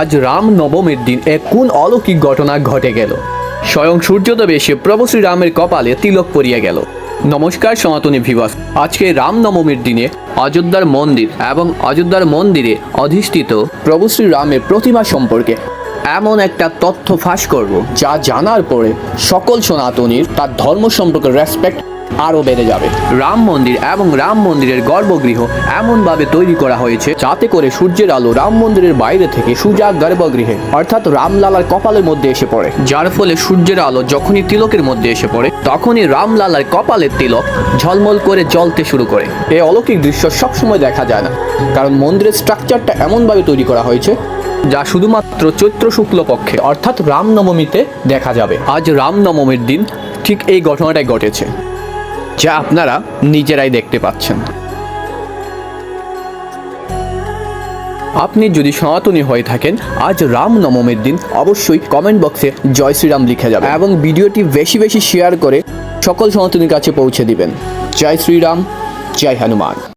আজ রাম নবমীর দিন, এক কোন অলৌকিক ঘটনা ঘটে গেল। স্বয়ং সূর্যোদয় এসে প্রভু শ্রীরামের কপালে তিলক পরিয়া গেল। নমস্কার সনাতনী ভিবাস আজকে রাম নবমীর দিনে অযোধ্যার মন্দির এবং অযোধ্যার মন্দিরে অধিষ্ঠিত প্রভু শ্রীরামের প্রতিমা সম্পর্কে এমন একটা তথ্য ফাঁস করব, যা জানার পরে সকল সনাতনীর তার ধর্ম সম্পর্কে রেসপেক্ট আরও বেড়ে যাবে। রাম মন্দির এবং রাম মন্দিরের গর্ভগৃহ এমনভাবে তৈরি করা হয়েছে যাতে করে সূর্যের আলো রাম মন্দিরের বাইরে থেকে সুজা গর্ভগৃহে অর্থাৎ রামলালার কপালের মধ্যে এসে পড়ে। যার ফলে সূর্যের আলো যখনই তিলকের মধ্যে এসে পড়ে, তখনই রামলালার কপালের তিলক ঝলমল করে জ্বলতে শুরু করে। এই অলৌকিক দৃশ্য সবসময় দেখা যায় না, কারণ মন্দিরের স্ট্রাকচারটা এমনভাবে তৈরি করা হয়েছে যা শুধুমাত্র চৈত্র শুক্লপক্ষে অর্থাৎ রামনবমীতে দেখা যাবে। আজ রামনবমীর দিন ঠিক এই ঘটনাটাই ঘটেছে। যা আপনারা নিজেরাই দেখতে পাচ্ছেন। আপনি যদি সনাতনী হয়ে থাকেন, আজ রাম নবমীর দিন অবশ্যই কমেন্ট বক্সে জয় শ্রীরাম লিখে যাবেন এবং ভিডিওটি বেশি বেশি শেয়ার করে সকল সনাতনীর কাছে পৌঁছে দিবেন। জয় শ্রীরাম, জয় হনুমান।